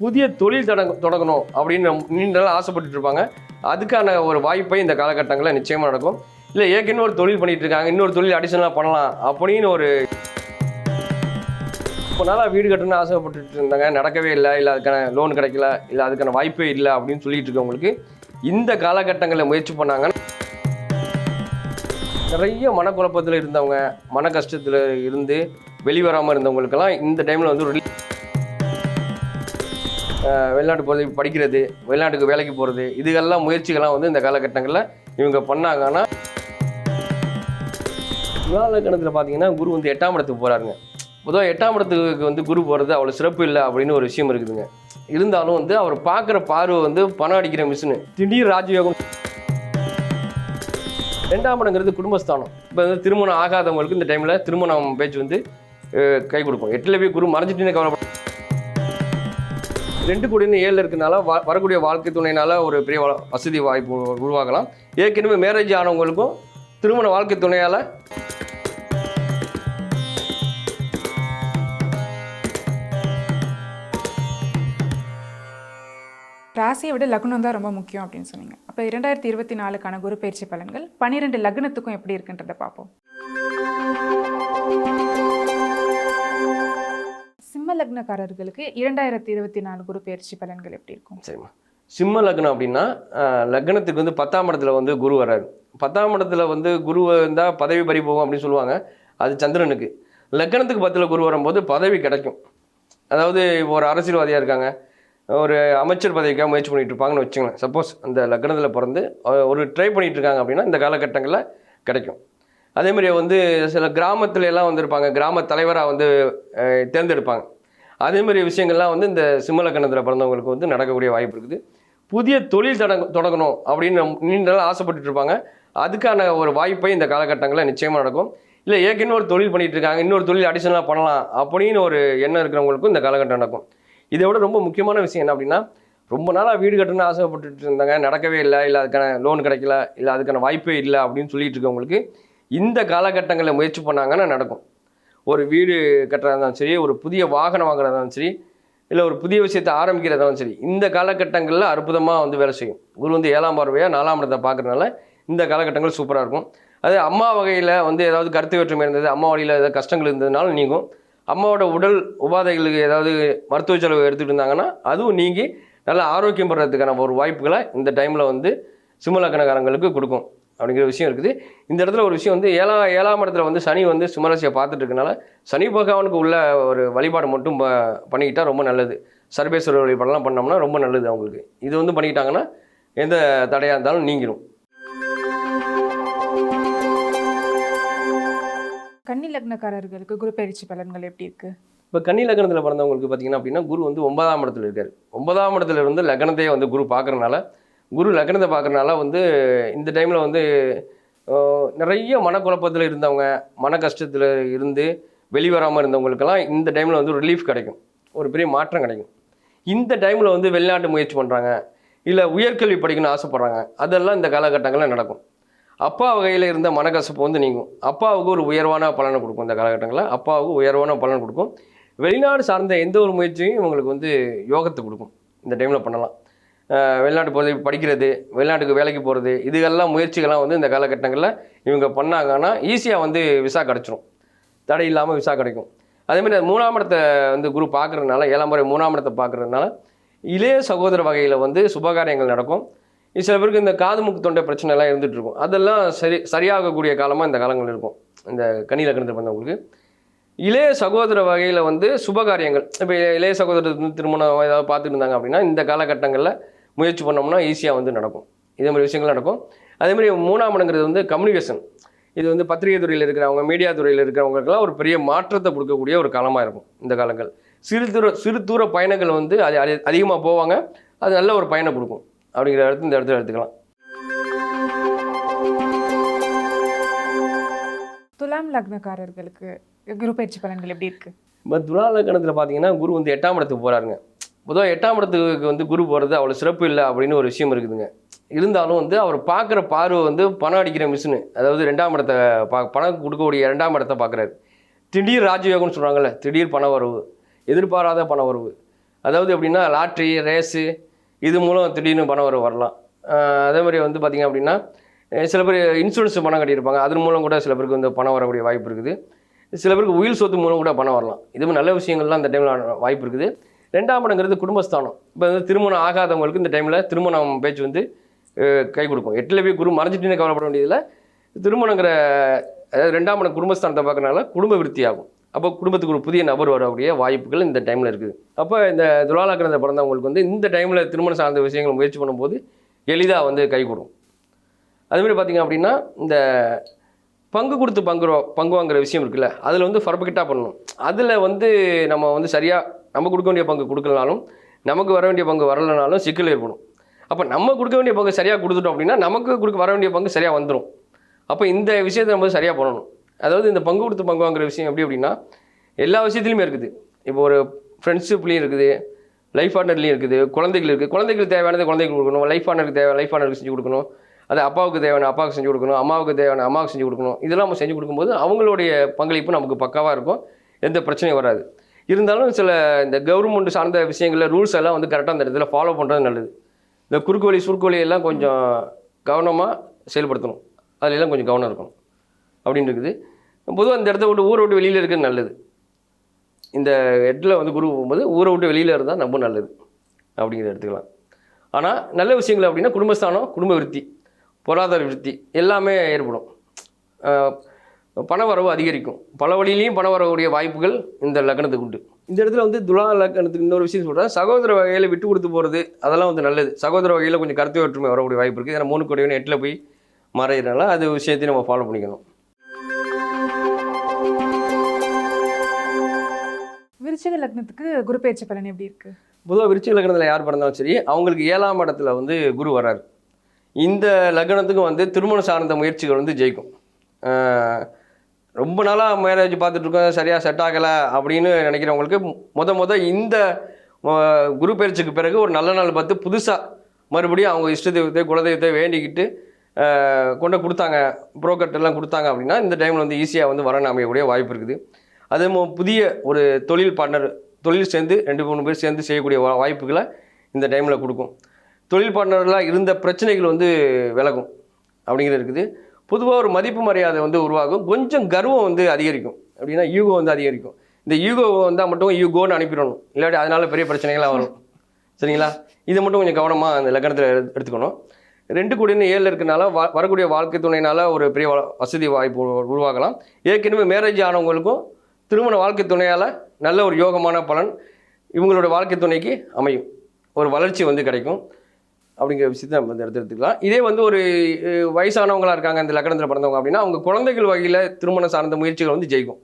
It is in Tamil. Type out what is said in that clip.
புதிய தொழில் தொடங்க தொடங்கணும் அப்படின்னு நீண்ட நாள் ஆசைப்பட்டுட்டு இருப்பாங்க. அதுக்கான ஒரு வாய்ப்பை இந்த காலகட்டங்களில் நிச்சயமாக நடக்கும். இல்லை ஏற்கனவே ஒரு தொழில் பண்ணிட்டு இருக்காங்க. இன்னொரு தொழில் அடிஷனலாக பண்ணலாம் அப்படின்னு ஒரு இப்போ நாளாக வீடு கட்டணும்னு ஆசைப்பட்டுட்டு இருந்தாங்க. நடக்கவே இல்லை. இல்லை அதுக்கான லோன் கிடைக்கல. இல்லை அதுக்கான வாய்ப்பே இல்லை அப்படின்னு சொல்லிட்டு இருக்கவங்களுக்கு இந்த காலகட்டங்களில் முயற்சி பண்ணாங்க நிறைய மனக்குழப்பத்தில் இருந்தவங்க மன கஷ்டத்தில் இருந்து வெளிவராமல் இருந்தவங்களுக்கெல்லாம் இந்த டைமில் வந்து ஒரு வெளிநாட்டு போகிறது படிக்கிறது வெளிநாட்டுக்கு வேலைக்கு போகிறது இதுகெல்லாம் முயற்சிகள்லாம் வந்து இந்த காலகட்டங்களில் இவங்க பண்ணாங்கன்னா காலகட்டத்தில் பார்த்தீங்கன்னா குரு வந்து எட்டாம் இடத்துக்கு போகிறாருங்க பொதுவாக எட்டாம் இடத்துக்கு வந்து குரு போகிறது அவ்வளோ சிறப்பு இல்லை அப்படின்னு ஒரு விஷயம் இருக்குதுங்க. இருந்தாலும் வந்து அவர் பார்க்குற பார்வை வந்து பணம் அடிக்கிற மிஷினு. திடீர் ராஜயோகம். ரெண்டாம் இடங்கிறது குடும்பஸ்தானம். இப்போ வந்து திருமணம் ஆகாதவங்களுக்கு இந்த டைமில் திருமணம் பேச்சு வந்து கை கொடுக்கும் எட்டில் போய் குரு மறைஞ்சிட்டுன்னு கவலைப்பட ரெண்டு கோடின்னு ஏழில் இருக்கனால வா- வரக்கூடிய வாழ்க்கை துணையினால ஒரு பெரிய வசதி வாய்ப்பு உருவாகலாம். ஏற்கனவே மேரேஜ் ஆனவங்களுக்கும் திருமண வாழ்க்கை துணையால் ராசியை விட லக்னம் தான் ரொம்ப முக்கியம் அப்படின்னு சொன்னீங்க. அப்போ இரண்டாயிரத்தி இருபத்தி நாலுக்கான குரு பயிற்சி பலன்கள் பன்னிரெண்டு லக்னத்துக்கும் எப்படி இருக்குன்றதை பார்ப்போம். சிம்ம லக்னக்காரர்களுக்கு இரண்டாயிரத்தி இருபத்தி நாலு குரு பயிற்சி பலன்கள் எப்படி இருக்கும்? சரிம்மா. சிம்ம லக்னம் அப்படின்னா லக்னத்துக்கு வந்து பத்தாம் இடத்துல வந்து குரு வராது பத்தாம் இடத்துல வந்து குரு இருந்தால் பதவி பறி போகும் அப்படின்னு சொல்லுவாங்க. அது சந்திரனுக்கு. லக்னத்துக்கு பத்தில் குரு வரும்போது பதவி கிடைக்கும். அதாவது இப்போ ஒரு அரசியல்வாதியாக இருக்காங்க. ஒரு அமைச்சர் பதவிக்காக முயற்சி பண்ணிகிட்ருப்பாங்கன்னு வச்சுங்களேன் சப்போஸ் அந்த லக்னத்தில் பிறந்து ஒரு ட்ரை பண்ணிகிட்டு இருக்காங்க அப்படின்னா இந்த காலகட்டங்களில் கிடைக்கும். அதேமாதிரி வந்து சில கிராமத்துல எல்லாம் வந்திருப்பாங்க. கிராம தலைவராக வந்து தேர்ந்தெடுப்பாங்க. அதே மாதிரி விஷயங்கள்லாம் வந்து இந்த சிம்மலக்கணத்தில் பிறந்தவங்களுக்கு வந்து நடக்கக்கூடிய வாய்ப்பு இருக்குது. புதிய தொழில் தொடங்க தொடங்கணும் அப்படின்னு நீண்ட நாள் ஆசைப்பட்டு இருப்பாங்க. அதுக்கான ஒரு வாய்ப்பை இந்த காலகட்டங்களில் நிச்சயமாக நடக்கும். இல்லை ஏற்கனவே ஒரு தொழில் பண்ணிட்டு இருக்காங்க இன்னொரு தொழில் அடிஷனலாக பண்ணலாம் அப்படின்னு ஒரு எண்ணம் இருக்கிறவங்களுக்கும் இந்த காலகட்டம் நடக்கும். இதை விட ரொம்ப முக்கியமான விஷயம் என்ன அப்படின்னா ரொம்ப நாளாக வீடு கட்டணும்னு ஆசைப்பட்டுட்டு இருந்தாங்க நடக்கவே இல்லை இல்லை அதுக்கான லோன் கிடைக்கல இல்லை அதுக்கான வாய்ப்பே இல்லை அப்படின்னு சொல்லிட்டு இருக்கவங்களுக்கு இந்த காலகட்டங்களில் முயற்சி பண்ணாங்கன்னா நடக்கும். ஒரு வீடு கட்டுறதா இருந்தாலும் சரி ஒரு புதிய வாகனம் வாங்குறதா இருந்தாலும் சரி இல்லை ஒரு புதிய விஷயத்தை ஆரம்பிக்கிறதாலும் சரி இந்த காலகட்டங்களில் அற்புதமாக வந்து வேலை செய்யும். குரு வந்து ஏழாம் பார்வையாக நாலாம் இடத்தை பார்க்குறதுனால இந்த காலகட்டங்கள் சூப்பராக இருக்கும். அது அம்மா வகையில் வந்து ஏதாவது கருத்து வேற்றுமை இருந்தது அம்மா வழியில் ஏதாவது கஷ்டங்கள் இருந்ததுனாலும் நீங்கும். அம்மாவோட உடல் உபாதைகளுக்கு ஏதாவது மருத்துவ செலவு எடுத்துகிட்டு இருந்தாங்கன்னா அதுவும் நீங்கி நல்ல ஆரோக்கியம் பெறதுக்கான ஒரு வாய்ப்புகளை இந்த டைமில் வந்து சிம்மலக்கணக்காரங்களுக்கு கொடுக்கும். அப்படிங்கிற விஷயம் இருக்குது. இந்த இடத்துல ஒரு விஷயம் வந்து ஏழா ஏழாம் இடத்துல வந்து சனி வந்து சிம்மராசியை பார்த்துட்டு இருக்கனால சனி பகவானுக்கு உள்ள ஒரு வழிபாடு மட்டும் ப- பண்ணிக்கிட்டா ரொம்ப நல்லது. சர்வேஸ்வரர் வழிபாடெல்லாம் பண்ணோம்னா ரொம்ப நல்லது அவங்களுக்கு. இது வந்து பண்ணிக்கிட்டாங்கன்னா எந்த தடையாக இருந்தாலும் நீங்கிடும் கன்னி லக்னக்காரர்களுக்கு குரு பயிற்சி பலன்கள் எப்படி இருக்கு? இப்போ கன்னி லக்னத்தில் பிறந்தவங்களுக்கு பார்த்தீங்கன்னா அப்படின்னா குரு வந்து ஒன்பதாம் இடத்துல இருக்கார். ஒன்பதாம் இடத்துல இருந்து லக்னத்தையே வந்து குரு பார்க்கறனால குரு லக்னத்தை பார்க்குறனால வந்து இந்த டைமில் வந்து நிறைய மனக்குழப்பத்தில் இருந்தவங்க மன கஷ்டத்தில் இருந்து வெளிவராமல் இருந்தவங்களுக்கெல்லாம் இந்த டைமில் வந்து ரிலீஃப் கிடைக்கும். ஒரு பெரிய மாற்றம் கிடைக்கும். இந்த டைமில் வந்து வெளிநாட்டு முயற்சி பண்ணுறாங்க இல்லை உயர்கல்வி படிக்கணும்னு ஆசைப்பட்றாங்க. அதெல்லாம் இந்த காலகட்டங்களில் நடக்கும். அப்பா வகையில் இருந்த மனக்கசப்பு வந்து நீங்கும். அப்பாவுக்கு ஒரு உயர்வான பலனை கொடுக்கும் இந்த காலகட்டங்களில். அப்பாவுக்கு உயர்வான பலன் கொடுக்கும். வெளிநாடு சார்ந்த எந்த ஒரு முயற்சியும் இவங்களுக்கு வந்து யோகத்தை கொடுக்கும். இந்த டைமில் பண்ணலாம். வெளிநாட்டு போகிறது படிக்கிறது வெளிநாட்டுக்கு வேலைக்கு போகிறது இதுகெல்லாம் முயற்சிகள்லாம் வந்து இந்த காலகட்டங்களில் இவங்க பண்ணாங்கன்னா ஈஸியாக வந்து விசா கிடச்சிரும். தடை இல்லாமல் விசா கிடைக்கும். அதேமாதிரி மூணாம் இடத்தை வந்து குரு பார்க்குறதுனால ஏழாம் முறை மூணாம் இடத்தை பார்க்குறதுனால இளைய சகோதர வகையில் வந்து சுபகாரியங்கள் நடக்கும். சில பேருக்கு இந்த காது மூக்கு தொண்டை பிரச்சனை எல்லாம் இருக்கும் அதெல்லாம் சரி சரியாகக்கூடிய காலமாக இந்த காலங்கள் இருக்கும். இந்த கனியில் லக்னத்தில் வந்தவங்களுக்கு இளைய சகோதர வகையில் வந்து சுபகாரியங்கள் இப்போ இளைய சகோதரத்துக்கு திருமணம் ஏதாவது பார்த்துட்டு இருந்தாங்க அப்படின்னா இந்த காலகட்டங்களில் முயற்சி பண்ணோம்னா ஈஸியாக வந்து நடக்கும். இதே மாதிரி விஷயங்கள் நடக்கும். அதே மாதிரி மூணாம் இடங்கிறது வந்து கம்யூனிகேஷன் இது வந்து பத்திரிகை துறையில் இருக்கிறவங்க மீடியா துறையில் இருக்கிறவங்களுக்கெல்லாம் ஒரு பெரிய மாற்றத்தை கொடுக்கக்கூடிய ஒரு காலமாக இருக்கும் இந்த காலங்கள். சிறு தூர சிறு தூர பயணங்கள் வந்து அது அதிகமாக போவாங்க. அது நல்ல ஒரு பயனை கொடுக்கும். அப்படிங்கிற இடத்து இந்த இடத்துல எடுத்துக்கலாம். துலாம் லக்னக்காரர்களுக்கு குரு பயிற்சி பலன்கள் எப்படி இருக்கு? இப்போ துலா லக்கணத்தில் பார்த்தீங்கன்னா குரு வந்து எட்டாம் இடத்துக்கு போகிறாருங்க பொதுவாக எட்டாம் இடத்துக்கு வந்து குரு போகிறது அவ்வளோ சிறப்பு இல்லை அப்படின்னு ஒரு விஷயம் இருக்குதுங்க. இருந்தாலும் வந்து அவர் பார்க்குற பார்வை வந்து பணம் அடிக்கிற மிஷினு. அதாவது ரெண்டாம் இடத்தை பா பணம் கொடுக்கக்கூடிய ரெண்டாம் இடத்தை பார்க்குறாரு. திடீர் ராஜயோகம்னு சொல்கிறாங்கல்ல திடீர் பண வரவு எதிர்பாராத பண வரவு. அதாவது எப்படின்னா லாட்ரி ரேஸு இது மூலம் திடீர்னு பணம் வர வரலாம். அதே மாதிரி வந்து பார்த்திங்க அப்படின்னா சில பேர் இன்சூரன்ஸ் பணம் கட்டியிருப்பாங்க. அதன் மூலம் கூட சில பேருக்கு வந்து பணம் வரக்கூடிய வாய்ப்பு இருக்குது. சில பேருக்கு உயில் சொத்து மூலம் கூட பணம் வரலாம். இது மாதிரி நல்ல விஷயங்கள்லாம் அந்த டைமில் வாய்ப்பு இருக்குது. ரெண்டாம் இடங்கிறது குடும்பஸ்தானம். இப்போ வந்து திருமணம் ஆகாதவங்களுக்கு இந்த டைமில் திருமணம் பேச்சு வந்து கை கொடுக்கும். எட்டில் போய் குரு மறைஞ்சிட்டுன்னு கவலைப்பட வேண்டியதில்லை. திருமணங்கிற அதாவது ரெண்டாம் இடம் குடும்பஸ்தானத்தை பார்க்கறனால குடும்ப விருத்தி ஆகும் அப்போ குடும்பத்துக்கு ஒரு புதிய நபர் வரக்கூடிய வாய்ப்புகள் இந்த டைமில் இருக்குது. அப்போ இந்த துலாலக்கணத்தை பிறந்தவங்களுக்கு வந்து இந்த டைமில் திருமணம் சார்ந்த விஷயங்களை முயற்சி பண்ணும்போது எளிதாக வந்து கை கொடுக்கும் அதுமாதிரி பார்த்தீங்க அப்படின்னா இந்த பங்கு கொடுத்து பங்கு பங்கு வாங்குற விஷயம் இருக்குல்ல அதில் வந்து பர்ஃபெக்டாக பண்ணணும். அதில் வந்து நம்ம வந்து சரியாக நம்ம கொடுக்க வேண்டிய பங்கு கொடுக்கலனாலும் நமக்கு வர வேண்டிய பங்கு வரலனாலும் சிக்கல் ஏற்படும். அப்போ நம்ம கொடுக்க வேண்டிய பங்கு சரியாக கொடுத்துட்டோம் அப்படின்னா நமக்கு கொடுக்க வர வேண்டிய பங்கு சரியாக வந்துடும் அப்போ இந்த விஷயத்தை நம்ம சரியாக பண்ணணும். அதாவது இந்த பங்கு கொடுத்து பங்கு வாங்குற விஷயம் எப்படி அப்படின்னா எல்லா விஷயத்துலையுமே இருக்குது. இப்போ ஒரு ஃப்ரெண்ட்ஷிப்லேயும் இருக்குது லைஃப் பார்ட்னர்லேயும் இருக்குது குழந்தைகள் இருக்குது குழந்தைகளுக்கு தேவையானது குழந்தைகளுக்கு கொடுக்கணும். லைஃப் பார்ட்னருக்கு தேவை லைஃப் பார்ட்னருக்கு செஞ்சு கொடுக்கணும். அது அப்பாவுக்கு தேவையான அப்பாவுக்கு செஞ்சு கொடுக்கணும். அம்மாவுக்கு தேவையான அம்மாவுக்கு செஞ்சு கொடுக்கணும். இதெல்லாம் நம்ம செஞ்சு கொடுக்கும்போது அவங்களுடைய பங்களிப்பு நமக்கு பக்காவாக இருக்கும். எந்த பிரச்சனையும் வராது. இருந்தாலும் சில இந்த கவர்மெண்ட் சார்ந்த விஷயங்களில் ரூல்ஸ் எல்லாம் வந்து கரெக்டாக அந்த இடத்துல ஃபாலோ பண்ணுறது நல்லது. இந்த குறுக்கு வழி சுருக்கு வழி எல்லாம் கொஞ்சம் கவனமாக செயல்படுத்தணும். அதிலெல்லாம் கொஞ்சம் கவனம் இருக்கணும். அப்படின்னு இருக்குது. பொதுவாக அந்த இடத்த விட்டு ஊரை விட்டு வெளியில் இருக்கிறது நல்லது. இந்த ஹெட்டில் வந்து குரு போகும்போது ஊரை விட்டு வெளியில் இருந்தால் ரொம்ப நல்லது. அப்படிங்கிறத எடுத்துக்கலாம். ஆனால் நல்ல விஷயங்கள் அப்படின்னா குடும்பஸ்தானம் குடும்ப விருத்தி பொருளாதார விருத்தி எல்லாமே ஏற்படும். பண வரவு அதிகரிக்கும். பல வழியிலையும் பண வரக்கூடிய வாய்ப்புகள் இந்த லக்னத்துக்கு உண்டு. இந்த இடத்துல வந்து துலா லக்னத்துக்கு இன்னொரு விஷயம் சொல்கிறேன் சகோதர வகையில் விட்டு கொடுத்து போகிறது அதெல்லாம் வந்து நல்லது. சகோதர வகையில் கொஞ்சம் கருத்து வேற்றுமை வரக்கூடிய வாய்ப்பு இருக்குது ஏன்னா மூணு கொடையும் எட்டில் போய் மறையிறனால அது விஷயத்தையும் நம்ம ஃபாலோ பண்ணிக்கணும். விருச்சிக லக்னத்துக்கு குரு பயிற்சி பலன் எப்படி இருக்கு? பொதுவாக விருச்சிக லக்னத்தில் யார் பிறந்தாலும் சரி அவங்களுக்கு ஏழாம் இடத்துல வந்து குரு வராரு இந்த லக்னத்துக்கும் வந்து திருமணம் சார்ந்த முயற்சிகள் வந்து ஜெயிக்கும். ரொம்ப நாளாக மேரேஜ் பார்த்துட்ருக்கோம் சரியாக செட் ஆகலை அப்படின்னு நினைக்கிறவங்களுக்கு மொத மொதல் இந்த குரு பயிற்சிக்கு பிறகு ஒரு நல்ல நாள் பார்த்து புதுசாக மறுபடியும் அவங்க இஷ்ட தெய்வத்தை குலதெய்வத்தை வேண்டிக்கிட்டு கொண்டு கொடுத்தாங்க. புரோக்கர்ட்டெல்லாம் கொடுத்தாங்க அப்படின்னா இந்த டைமில் வந்து ஈஸியாக வந்து வரணும் அமையக்கூடிய வாய்ப்பு இருக்குது. அதே புதிய ஒரு தொழில் பார்ட்னர் தொழில் சேர்ந்து ரெண்டு மூணு பேர் சேர்ந்து செய்யக்கூடிய வாய்ப்புகளை இந்த டைமில் கொடுக்கும். தொழில் பார்ட்னர்லாம் இருந்த பிரச்சனைகள் வந்து விலகும் அப்படிங்கிறது இருக்குது. பொதுவாக ஒரு மதிப்பு மரியாதை வந்து உருவாகும். கொஞ்சம் கர்வம் வந்து அதிகரிக்கும். அப்படின்னா யூகோ வந்து அதிகரிக்கும். இந்த ஈகோ வந்தால் மட்டும் யூகோன்னு அனுப்பிடணும். இல்லாட்டி அதனால பெரிய பிரச்சனைகள்லாம் வரும். சரிங்களா? இதை மட்டும் கொஞ்சம் கவனமாக அந்த லக்கணத்தில் எடுத்துக்கணும். ரெண்டு கூடிய ஏழில் இருக்கனால வ வரக்கூடிய வாழ்க்கை துணையினால் ஒரு பெரிய வசதி வாய்ப்பு உருவாகலாம். ஏற்கனவே மேரேஜ் ஆனவங்களுக்கும் திருமண வாழ்க்கை துணையால் நல்ல ஒரு யோகமான பலன் இவங்களோட வாழ்க்கை துணைக்கு அமையும். ஒரு வளர்ச்சி வந்து கிடைக்கும். அப்படிங்கிற விஷயத்தை நம்ம இந்த இடத்துல எடுத்துக்கலாம் இதே வந்து ஒரு வயசானவங்களாக வயசானவங்களா இருக்காங்க இந்த லக்கணத்தில் பிறந்தவங்க அப்படின்னா அவங்க குழந்தைகள் வகையில் திருமணம் சார்ந்த முயற்சிகள் வந்து ஜெயிக்கும்.